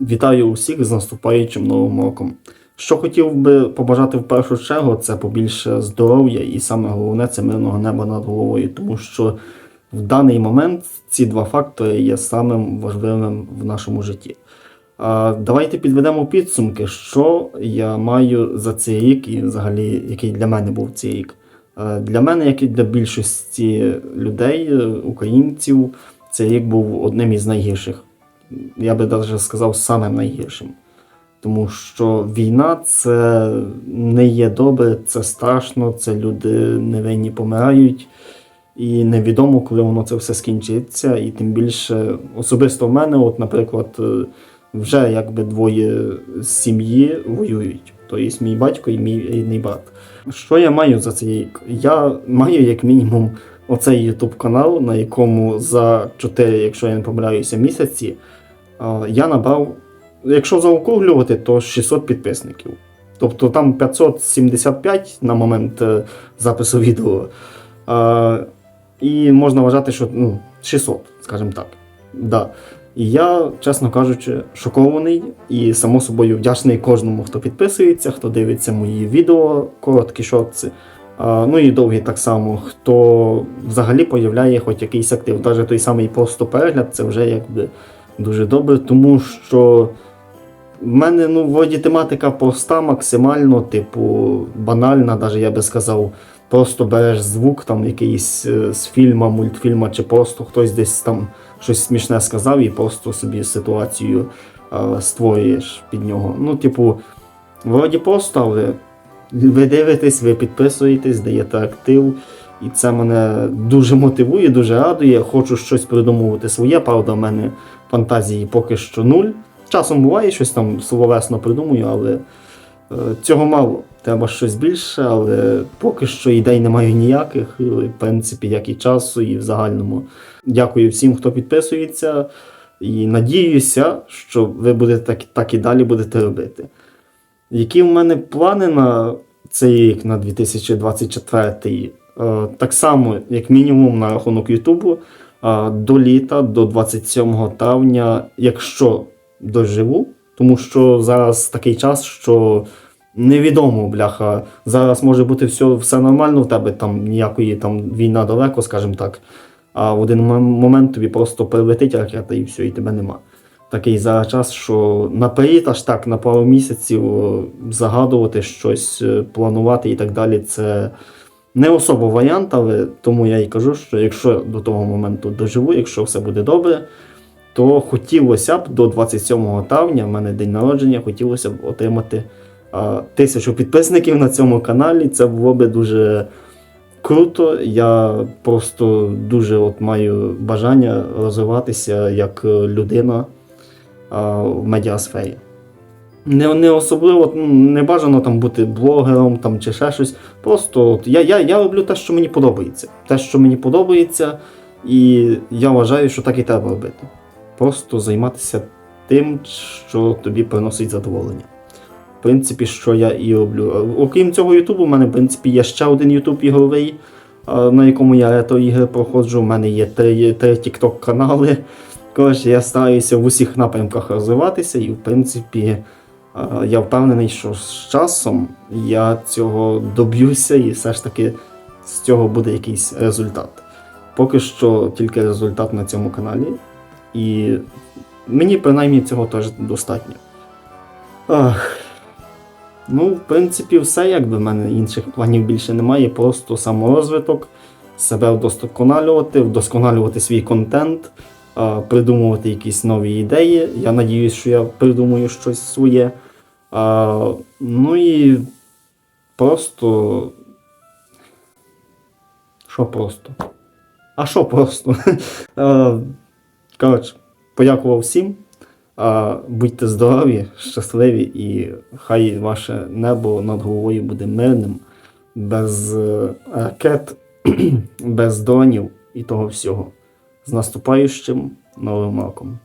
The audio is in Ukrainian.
Вітаю усіх з наступаючим новим роком. Що хотів би побажати в першу чергу, це побільше здоров'я і саме головне це мирного неба над головою, тому що в даний момент ці два фактори є самим важливим в нашому житті. А давайте підведемо підсумки, що я маю за цей рік і взагалі який для мене був цей рік. Для мене, як і для більшості людей, українців, цей рік був одним із найгірших. Я би навіть сказав самим найгіршим. Тому що війна це не є добре, це страшно, це люди невинні помирають. І невідомо, коли воно це все скінчиться. І тим більше, особисто в мене, от, наприклад, е, вже якби двоє з сім'ї воюють. Тобто мій батько і мій рідний брат. Що я маю за цей рік? Я маю як мінімум оцей YouTube канал, на якому за 4, якщо я не помиляюся, місяці я набрав, якщо заокруглювати, то 600 підписників. Тобто там 575 на момент е, запису відео. І можна вважати, що ну, 600, скажімо так. Да. І я, чесно кажучи, шокований і, само собою, вдячний кожному, хто підписується, хто дивиться мої відео, короткі шорти. Ну і довгі так само, хто взагалі появляє хоч якийсь актив. Навіть той самий просто перегляд, це вже якби дуже добре, тому що в мене ну, вроді тематика проста, максимально, типу, банальна, навіть я би сказав. Просто береш звук там якийсь е, з фільма, мультфільма, чи просто хтось десь там щось смішне сказав і просто собі ситуацію е, створюєш під нього. Ну, типу, вроді просто, але ви дивитесь, ви підписуєтесь, даєте актив. І це мене дуже мотивує, дуже радує. Хочу щось придумувати своє. Правда, в мене фантазії поки що нуль. Часом буває щось там словесно придумую, але е, цього мало. Треба щось більше, але поки що ідей не маю ніяких, в принципі, як і часу, і в загальному. Дякую всім, хто підписується. І надіюся, що ви будете так, так і далі будете робити. Які в мене плани на цей рік, на 2024? Е, Так само, як мінімум, на рахунок Ютубу е, до літа, до 27 травня, якщо доживу, тому що зараз такий час, що невідомо, бляха, зараз може бути все, все нормально в тебе, там ніякої там війна далеко, скажімо так. А в один момент тобі просто прилетить ракета і все, і тебе нема. Такий зараз час, що наперед аж так на пару місяців е, загадувати щось, планувати і так далі, це не особо варіант, але тому я і кажу, що якщо до того моменту доживу, якщо все буде добре, то хотілося б до 27 травня, в мене день народження, хотілося б отримати а, тисячу підписників на цьому каналі. Це було би дуже круто. Я просто дуже от маю бажання розвиватися як людина а, в медіасфері. Не, не особливо ну, не бажано там бути блогером там, чи ще щось. Просто от, я, я, я роблю те, що мені подобається. Те, що мені подобається, і я вважаю, що так і треба робити. Просто займатися тим, що тобі приносить задоволення. В принципі, що я і роблю. Окрім цього Ютубу, у мене, в принципі, є ще один Ютуб ігровий, на якому я ретро-ігри проходжу. У мене є три, три TikTok канали. Коротше, я стараюся в усіх напрямках розвиватися, і в принципі, я впевнений, що з часом я цього доб'юся, і все ж таки з цього буде якийсь результат. Поки що тільки результат на цьому каналі. І мені принаймні цього теж достатньо. Ах. Ну, в принципі, все, якби в мене інших планів більше немає, просто саморозвиток, себе вдосконалювати, вдосконалювати свій контент, придумувати якісь нові ідеї. Я надіюсь, що я придумаю щось своє. Ну і просто. Що просто? А що просто? Коротше, подякував всім. Будьте здорові, щасливі і хай ваше небо над головою буде мирним, без е, ракет, без дронів і того всього. З наступаючим новим роком!